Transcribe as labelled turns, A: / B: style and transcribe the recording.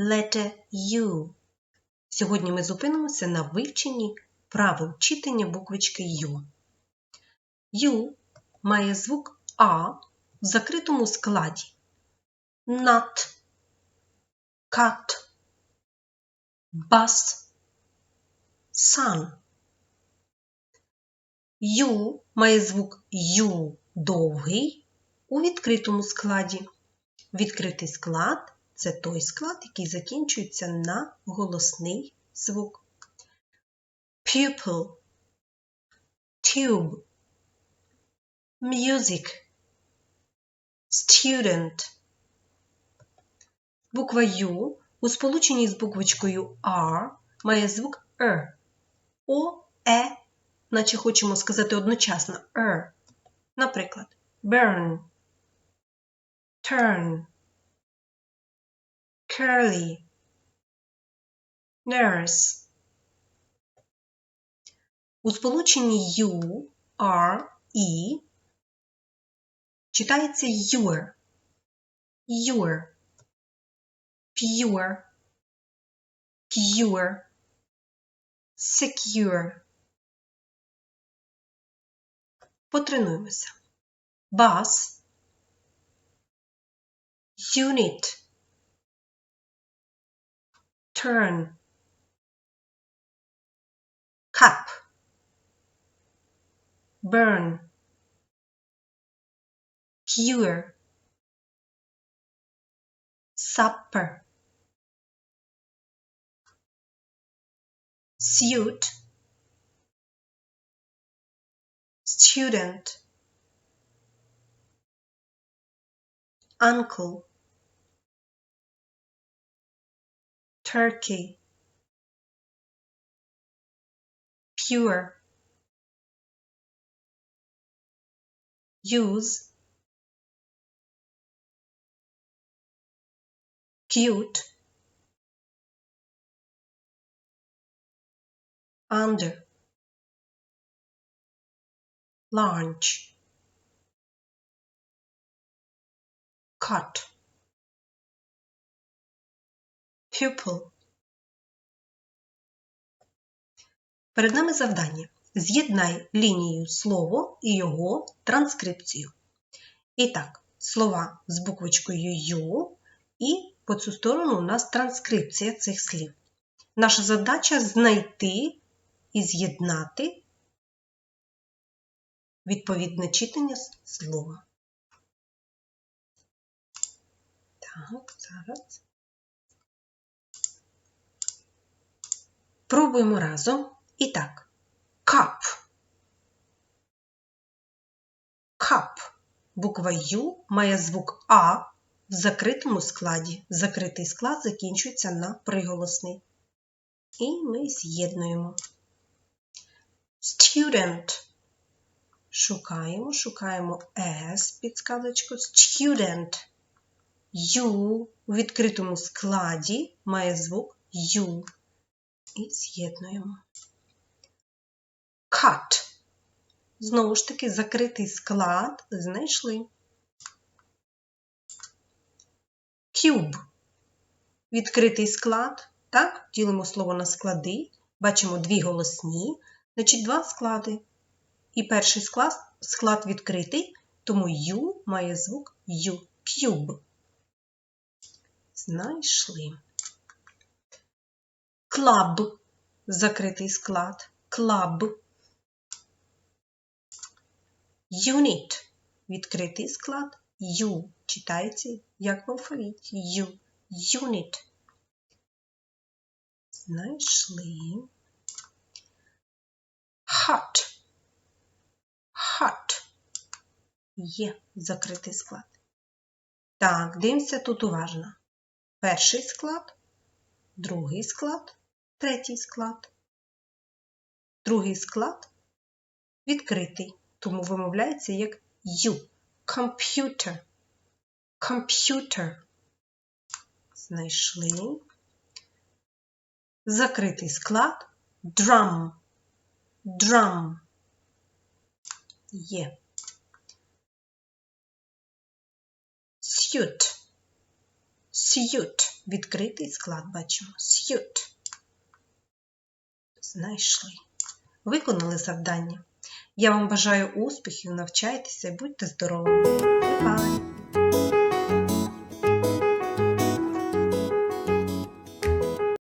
A: letter U. Сьогодні ми зупинимося на вивченні правил читання буквочки U. U має звук А в закритому складі. Nut, cut, bus, sun. Ю має звук Ю довгий у відкритому складі. Відкритий склад це той склад, який закінчується на голосний звук. Pupil, tube, music, student. Буква Ю у сполученні з буквочкою R має звук Р. О, Е, наче хочемо сказати одночасно Р. Наприклад, burn, turn, curly, nurse. У сполученні U, R, E читається your, your, pure, pure, secure. Потренуємося. Bus, unit, turn, cup, burn, cure, supper, suit, student, uncle, turkey, pure, use, cute, under, large, cut, pupil. Перед нами завдання. З'єднай лінією слово і його транскрипцію. І так, слова з буквочкою Ю, і по цю сторону у нас транскрипція цих слів. Наша задача знайти і з'єднати відповідне читання слова. Так, зараз. Пробуємо разом. І так. Кап. Кап. Буква Ю має звук А в закритому складі. Закритий склад закінчується на приголосний. І ми з'єднуємо. Student. Шукаємо, шукаємо S підсказочку. Student. U у відкритому складі має звук U. І з'єднуємо. Cut. Знову ж таки, закритий склад знайшли. Cube. Відкритий склад. Так, ділимо слово на склади. Бачимо дві голосні, значить два склади. І перший склад склад відкритий, тому U має звук U. Cube. Знайшли. Club. Закритий склад. Club. Unit. Відкритий склад. U. Читається як в алфавіті. U. Unit. Знайшли. Hot. Hot. Є закритий склад. Так, дивимося тут уважно. Перший склад, другий склад, третій склад. Другий склад відкритий, тому вимовляється як U. Computer. Computer. Знайшли. Закритий склад drum. Drum. Є. Suit. Suit. Відкритий склад бачимо. Suit. Знайшли. Виконали завдання. Я вам бажаю успіхів, навчайтеся і будьте здоровими. Бувай!